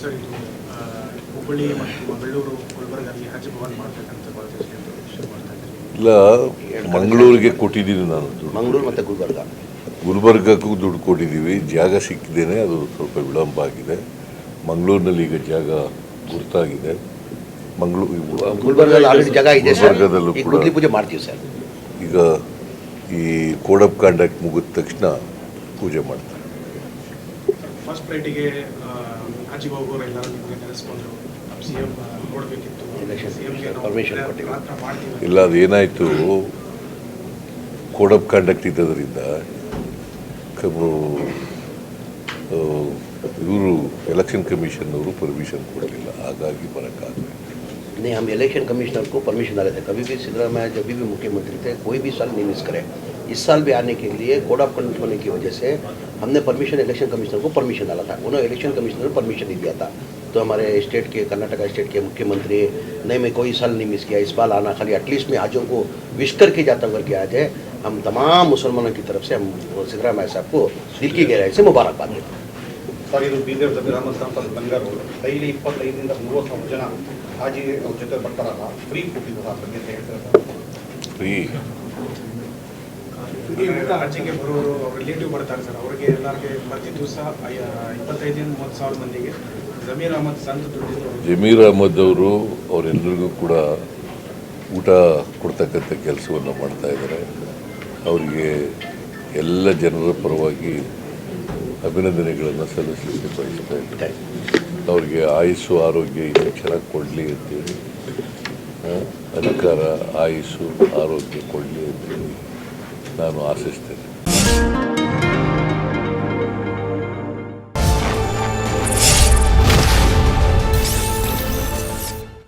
Sir ಇದು ಆ, ಹುಬ್ಬಳ್ಳಿ ಮತ್ತು ಮಂಗಳೂರು ಗುಲ್ಬರ್ಗಲ್ಲಿ ಹಜ್ ಭವನ್ ಮಾಡ್ಬೇಕಂತ ಇಲ್ಲ ಮಂಗಳೂರಿಗೆ ಕೊಟ್ಟಿದ್ದೀನಿ ನಾನು ಮಂಗಳೂರು ಮತ್ತು ಗುಲ್ಬರ್ಗ. ಗುಲ್ಬರ್ಗಕ್ಕೂ ದುಡ್ಡು ಕೊಟ್ಟಿದ್ದೀವಿ. ಜಾಗ ಸಿಕ್ಕಿದ್ದೇನೆ ಅದು ಸ್ವಲ್ಪ ವಿಳಂಬ ಆಗಿದೆ. ಮಂಗಳೂರಿನಲ್ಲಿ ಈಗ ಜಾಗ ಗುರ್ತಾಗಿದೆ. ಮಂಗಳೂರು ಗುಲ್ಬರ್ಗದಲ್ಲಿ ಆಲ್ರೆಡಿ ಜಾಗ ಇದೆ ಸರ್. ಗುಲ್ಬರ್ಗದಲ್ಲೂ ಈಗ ಕೂಡ ಗುದ್ಲಿ ಪೂಜೆ ಮಾಡ್ತೀವಿ ಸರ್. ಈಗ ಈ ಕೋಡಪ್ ಆಫ್ ಕಾಂಡಕ್ಟ್ ಮುಗಿದ ತಕ್ಷಣ ಪೂಜೆ ಮಾಡ್ತಾರೆ. ಫಸ್ಟ್ ನೆನೆಸ್ಕೊಂಡ್ರು ಸಿ ಎಂ ನೋಡಬೇಕಿತ್ತು ಇಲ್ಲ ಅದೇನಾಯಿತು ಕೋಡ್ ಆಫ್ ಕಾಂಡಕ್ಟ್ ಇದ್ದದರಿಂದ ಇವರು ಎಲೆಕ್ಷನ್ ಕಮಿಷನ್ನವರು ಪರ್ಮಿಷನ್ ಕೊಡಲಿಲ್ಲ. ಹಾಗಾಗಿ ಬರೋಕ್ಕಾಗಲಿಲ್ಲ. नहीं, हम इलेक्शन कमिश्नर को परमिशन डाले थे कभी भी सिद्धरामैया जब भी मुख्यमंत्री थे, कोई भी साल नहीं मिस करे। इस साल भी आने के लिए कोड ऑफ़ कंडक्ट होने की वजह से हमने परमिशन इलेक्शन कमिश्नर को परमिशन डाला था। उन्होंने इलेक्शन कमिश्नर को परमिशन नहीं दिया था। तो हमारे स्टेट के, कर्नाटका स्टेट के मुख्यमंत्री, नहीं, मैं कोई साल नहीं मिस किया। इस बार आना खाली एटलीस्ट मैं आजों को विश करके जाता हूँ करके आज। है हम तमाम मुसलमानों की तरफ़ से हम सिद्धरामैया साहब को दिल की गहराई से मुबारकबाद देते हैं। ಸರ್ ಇದು ಬೀದರ್ ಜಮೀರ್ ಅಹಮದ್ ಖಾನ್ ಸರ್ ಬಂಗಾರ ಅವರು ಡೈಲಿ ಇಪ್ಪತ್ತೈದರಿಂದ ಮೂವತ್ತು ಜನ ಹಾಜಿ ಅವ್ರ ಜೊತೆ ಬರ್ತಾರಲ್ಲ ಫ್ರೀ ಕೊಟ್ಟಿದ್ದು ಆ ಬಗ್ಗೆ ಅಂತ ಹೇಳ್ತಾರೆ ಸರ್? ಫ್ರೀ. ಹಜ್ಜಿಗೆ ಬರೋರು ಅವ್ರ ರಿಲೇಟಿವ್ ಬರ್ತಾರೆ ಸರ್. ಅವರಿಗೆ ಎಲ್ಲರಿಗೆ ಪ್ರತಿ ದಿವಸ ಇಪ್ಪತ್ತೈದರಿಂದ ಮೂವತ್ತು ಸಾವಿರ ಮಂದಿಗೆ ಜಮೀರ್ ಅಹಮದ್ ಸಂತ ಜಮೀರ್ ಅಹಮದ್ ಅವರು ಅವರೆಲ್ಲರಿಗೂ ಕೂಡ ಊಟ ಕೊಡ್ತಕ್ಕಂಥ ಕೆಲಸವನ್ನು ಮಾಡ್ತಾ ಇದ್ದಾರೆ. ಅವರಿಗೆ ಎಲ್ಲ ಜನರ ಪರವಾಗಿ ಅಭಿನಂದನೆಗಳನ್ನು ಸಲ್ಲಿಸಲಿಕ್ಕೆ ಬಯಸ್ತಾ ಇದ್ದೀನಿ. ಅವರಿಗೆ ಆಯುಸ್ಸು, ಆರೋಗ್ಯ ಇದು ಚೆನ್ನಾಗಿ ಕೊಡಲಿ ಅಂತೇಳಿ. ಅಧಿಕಾರ, ಆಯುಸ್ಸು, ಆರೋಗ್ಯ ಕೊಡಲಿ ಅಂತೇಳಿ ನಾನು ಆಶಿಸ್ತೇನೆ.